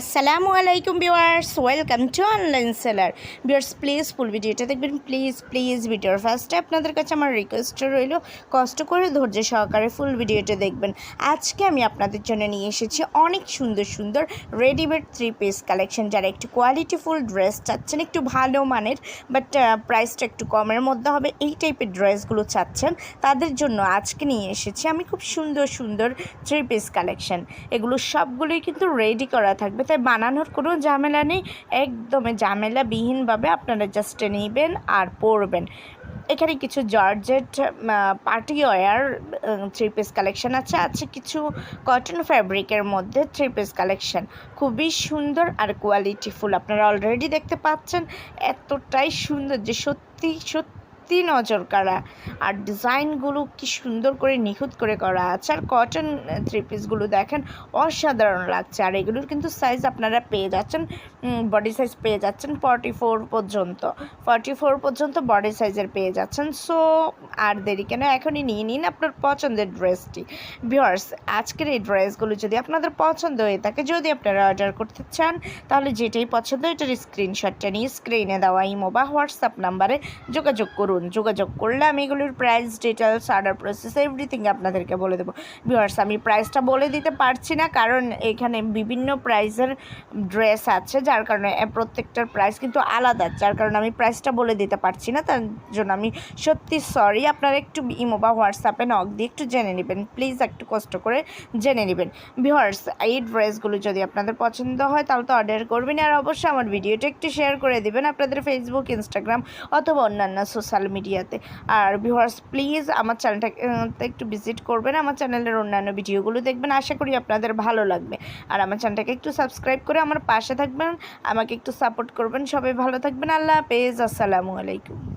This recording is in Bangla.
আসসালামু আলাইকুম viewers, welcome to online seller. Viewers, please full ভিডিওটা দেখবেন। প্লিজ প্লিজ ভিডিওর ফার্স্টে আপনাদের কাছে আমার রিকোয়েস্ট রইল, কষ্ট করে ধৈর্য সহকারে ফুল ভিডিওটা দেখবেন। আজকে আমি আপনাদের জন্য নিয়ে এসেছি অনেক সুন্দর সুন্দর রেডিমেড থ্রি পিস কালেকশন যারা একটু কোয়ালিটিফুল ড্রেস চাচ্ছেন, একটু ভালো মানের বাট প্রাইসটা একটু কমের মধ্যে হবে, এই টাইপের ড্রেসগুলো চাচ্ছেন, তাদের জন্য আজকে নিয়ে এসেছি আমি খুব সুন্দর সুন্দর থ্রি পিস কালেকশন এগুলো সবগুলোই কিন্তু রেডি করা থাকবে। তাই বানানোর কোনো ঝামেলা নেই। একদমই ঝামেলাবিহীনভাবে আপনারা জাস্ট নেবেন আর পরবেন। এখানে কিছু georgette party wear three piece collection আছে। আছে কিছু কটন ফ্যাব্রিকের মধ্যে থ্রি পিস কালেকশন খুবই সুন্দর আর কোয়ালিটিফুল আপনারা অলরেডি দেখতে পাচ্ছেন, এতটাই সুন্দর যে সত্যি সত্যি নজর কাড়া। আর ডিজাইনগুলো কি সুন্দর করে নিখুঁত করে করা আছে। আর কটন থ্রি পিসগুলো দেখেন, অসাধারণ লাগছে। আর এগুলোর কিন্তু সাইজ আপনারা পেয়ে যাচ্ছেন বডি সাইজ পেয়ে যাচ্ছেন ফর্টি ফোর পর্যন্ত। ফর্টি ফোর পর্যন্ত বডি সাইজের পেয়ে যাচ্ছেন। সো আর দেরি কেন? এখনই নিয়ে নিন আপনার পছন্দের ড্রেসটি ভিওয়ার্স আজকের এই ড্রেসগুলো যদি আপনাদের পছন্দ হয়ে থাকে, যদি আপনারা অর্ডার করতে চান, তাহলে যেটাই পছন্দ এটার স্ক্রিনশটটা নিয়ে স্ক্রিনে দেওয়া ইমো বা হোয়াটসঅ্যাপ নাম্বারে যোগাযোগ করুন। যোগাযোগ করলে আমি এগুলোর price details order process everything আপনাদেরকে বলে দেবো। ভিওয়ার্স আমি প্রাইসটা বলে দিতে পারছি না, কারণ এখানে বিভিন্ন প্রাইসের ড্রেস আছে, যার কারণে প্রত্যেকটার প্রাইস কিন্তু আলাদা, যার কারণে আমি প্রাইসটা বলে দিতে পারছি না, তার জন্য আমি সত্যি সরি আপনারা একটু ইমো বা হোয়াটসঅ্যাপে নক দিয়ে একটু জেনে নেবেন প্লিজ একটু কষ্ট করে জেনে নেবেন। ভিওয়ার্স এই ড্রেসগুলো যদি আপনাদের পছন্দ হয়, তাহলে তো অর্ডার করবেন আর অবশ্যই আমার ভিডিওটা একটু শেয়ার করে দেবেন আপনাদের ফেসবুক ইনস্টাগ্রাম অথবা অন্যান্য সোশ্যাল মিডিয়াতে আর ভিউয়ার্স প্লিজ আমার চ্যানেলটাকে একটু ভিজিট করবেন। আমার চ্যানেলের অন্যান্য ভিডিওগুলো দেখবেন। আশা করি আপনাদের ভালো লাগবে। আর আমার চ্যানেলটাকে একটু সাবস্ক্রাইব করে আমার পাশে থাকবেন। আমাকে একটু সাপোর্ট করবেন। সবাই ভালো থাকবেন। আল্লাহ হাফেজ। আসসালামু আলাইকুম।